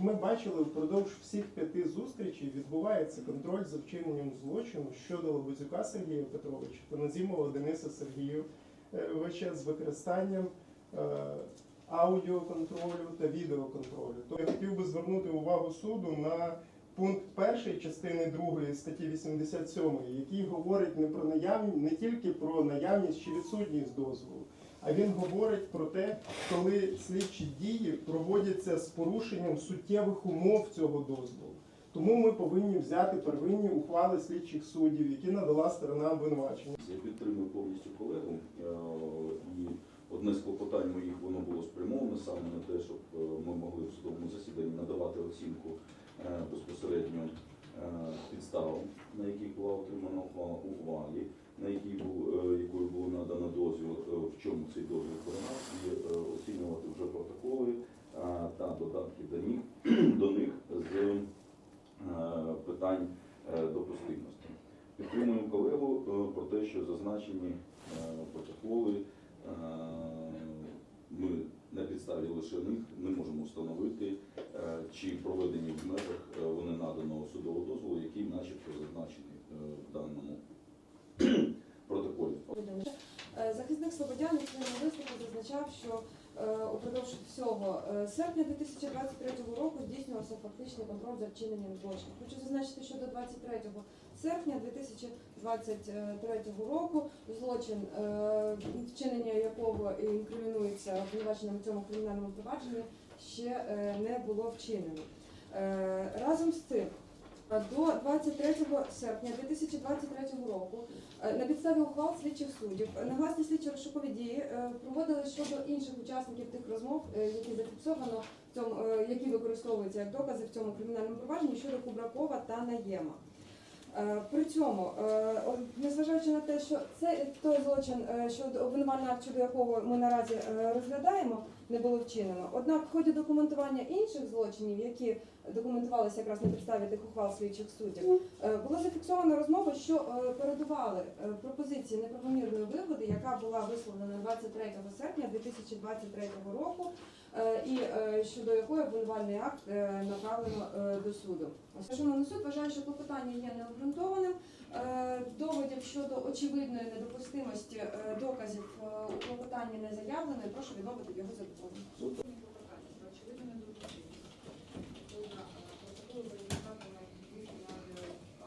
зазначили, впродовж всіх п'яти зустрічей відбувається контроль за вчиненням злочину щодо Лобозюка Сергія Петровича та Назімова Дениса Сергійовича з використанням е, аудіоконтролю та відеоконтролю. То я хотів би звернути увагу суду на пункт першої частини другої статті 87, який говорить не про наявність, не тільки про наявність чи відсутність дозволу, а він говорить про те, коли слідчі дії проводяться з порушенням суттєвих умов цього дозволу. Тому ми повинні взяти первинні ухвали слідчих суддів, які надала сторона обвинувачення. Я підтримую повністю колегу. Е, І одне з клопотань моїх воно було спрямоване саме на те, щоб е, ми могли в судовому засіданні надавати оцінку е, безпосередньо підставам, на яких була отримана ухвалі, на якій був, що зазначені е, протоколи е, ми на підставі лише них не можемо встановити, е, чи проведені в межах вони наданого судового дозволу, який начебто зазначений в даному протоколі. Захисник Слободян у своєму виступі зазначав, що упродовж всього е, серпня 2023 року здійснювався фактичний контроль за вчиненням злочинів. Хочу зазначити, що до 23 серпня 2023 року злочин, е, вчинення якого інкримінується обвинуваченим в цьому кримінальному провадженні, ще е, не було вчинено. Е, Разом з цим е, до 23 серпня 2023 року Е, На підставі ухвал слідчих суддів негласні слідчі розшукові дії е, проводили щодо інших учасників тих розмов, е, які зафіксовано е, які використовуються як докази в цьому кримінальному провадженні щодо Кубракова та Наєма. Е, При цьому, е, незважаючи на те, що це той злочин, е, щодо обвинувальний акт, щодо якого ми наразі розглядаємо, не було вчинено. Однак, в ході документування інших злочинів, які документувалися якраз на підставі тих ухвал слідчих суддів, була Було зафіксовано розмови, що передували пропозиції неправомірної вигоди, яка була висловлена 23 серпня 2023 року, е, і е, щодо якої обвинувальний акт е, направлено до суду. Шановний суд вважає, що клопотання є необґрунтованим. Доводів щодо очевидної недопустимості доказів у клопотанні не заявлено, прошу відновити його задоволення. Суд Очевидно, недопустимо. Відповідно, протокол за результатами здійснення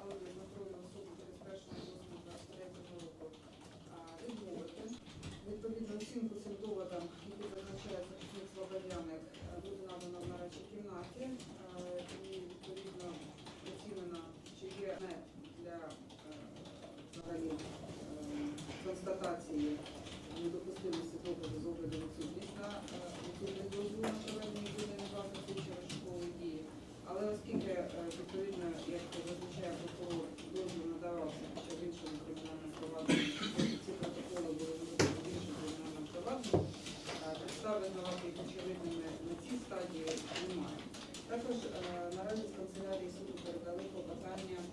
аудіометрового суду 31.08.23 року а, відмовити. Відповідно, оцінку цим доводам, які зазначає захисник Слободяник, е, буде надано в нарадчій кімнаті. е, І, відповідно, оцінено, чи є не для е, взагалі е, констатації недопустимості доказу з огляду відсутність на е, відсутність дозволу на проведення відповідної власної слідчої розшукової дії. Але оскільки е, відповідно, як зазначає прокурор, дозвіл надавався ще в іншому кримінальному провадженні, тобто ці протоколи були надані в іншому кримінальному провадженні, е, підстави давати їх очевидними на цій стадії немає. Також е, наразі з канцелярії суду передали клопотання е,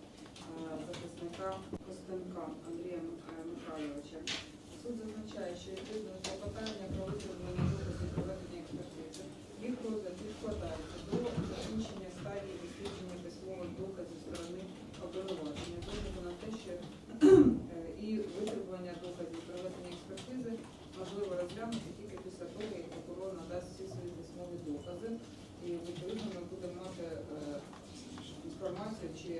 захисника Костенка Андрія Михайловича. Суд зазначає, що відповідно клопотання про виправлення доказів проведення експертизи, їх розгляд відкладається до закінчення стадії дослідження письмових доказів сторони обвинувачення. Огляду на те, що е, і витребування доказів проведення експертизи можливо розглянути тільки після того, як прокурор надасть всі свої письмові докази. І відповідно ми будемо мати е, інформацію, чи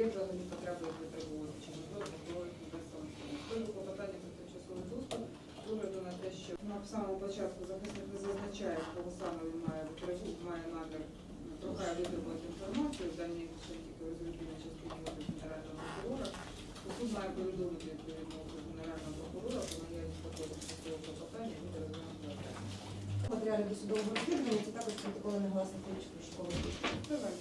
є взагалі потреба їх витребувати, чи можливо прокурор їх надасть самостійно. З приводу клопотання про тимчасовий доступ, з огляду на на самому початку захисник не зазначає, кого саме він має має намір прохає витребувати інформацію, дані тільки розробленій частині офісу генерального прокурора, то суд має повідомити відповідно генерального прокурора про наявність такого тимчасового клопотання, і буде розглянути окремо. Матеріали досудового розслідування це також протоколи негласних дій. Давай.